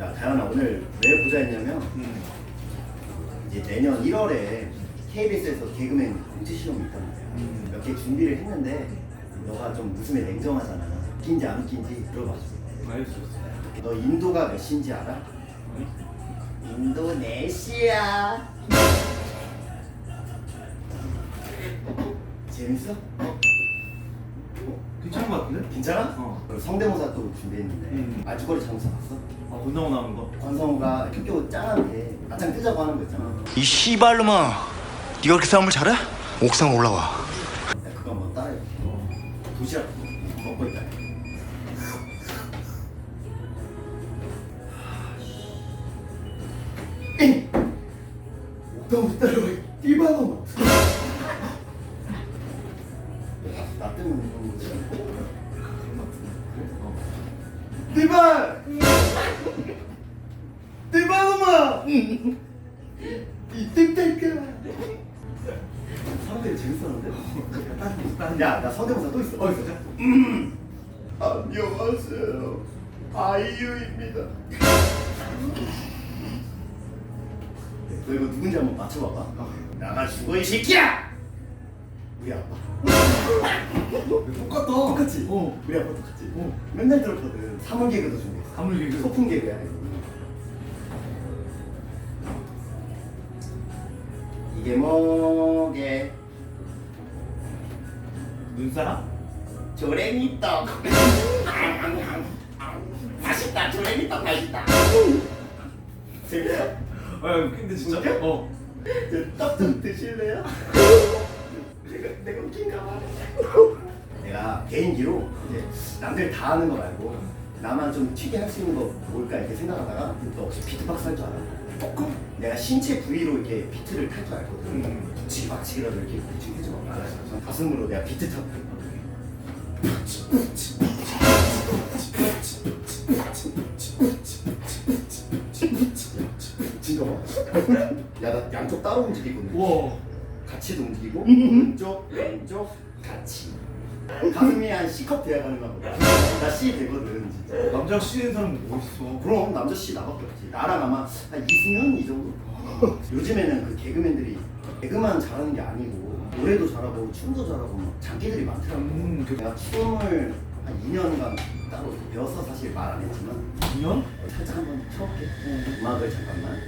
야 다현아 오늘 왜 보자 했냐면 음. 이제 내년 1월에 KBS에서 개그맨 공채 시험이 있단 말이야. 음. 몇개 준비를 했는데 너가 좀 웃음에 냉정하잖아. 웃긴지 안 웃긴지. 알겠어. 너 인도가 몇 시인지 알아? 인도네시아. 재밌어? 괜찮아? 어. 그리고 성대모사 또 준비했는데 음. 아주거리 장사 봤어? 아, 본다고 나오는 거? 권성우가 학교 짱한테 맞짱 뜨자고 하는 거 있잖아. 이 씨발놈아 네가 그렇게 싸움을 잘해? 옥상 올라와 야, 그거 한번 따라해. 도시락 먹고 있다. 옥상부터 따라와. 띠바노. 나 때문에 그런 거지. 띠바! 띠바노마! 이 땡땡까! 사람들이 재밌었는데? 야, 나 성대모사 또 있어. 어, 있어. 음. 안녕하세요. 아이유입니다. 너 이거 누군지 한번 맞춰봐봐. 나가 죽어 이 새끼야! 우리 아빠. 똑같다. 똑같지? 어. 우리 아빠 똑같지? 어. 맨날 들었거든. 사물 개그도 준비했어. 사물 개그? 소품 개그야. 이거. 이게 뭐게? 눈사람? 조랭이 떡. 맛있다. 조랭이 떡 맛있다. 재밌어? 아, 근데 진짜? 어. 떡 좀 드실래요? 내가 웃긴가 봐. 내가 개인기로 이제 남들 다 하는 거 말고 나만 좀 튀게 할 수 있는 거 뭘까 이렇게 생각하다가 너 혹시 비트박스 할 줄 알아? 조금? 내가 신체 부위로 이렇게 비트를 탈 줄 알거든. 음. 붙이기 박치기라도 이렇게 붙이기 해줘. 알았어. 가슴으로 내가 비트 타고. 진짜 봐. 야, 나 양쪽 따로 움직이거든. 우와. 같이도 움직이고 오른쪽 왼쪽 같이. 가슴이 한 C컵 돼야 가는가 보다 나 C 되거든 진짜. 남자 씨는 사람 뭐 있어? 그럼 남자 C 나밖에 없지. 나랑 아마 한 이승현 이 정도? 요즘에는 그 개그맨들이 개그만 잘하는 게 아니고 노래도 잘하고 춤도 잘하고 막 장기들이 많더라고. 음, 그- 내가 춤을 한 2년간 따로 배워서 사실 말 안 했지만 2년? 살짝 한번 쳐볼게 음악을 잠깐만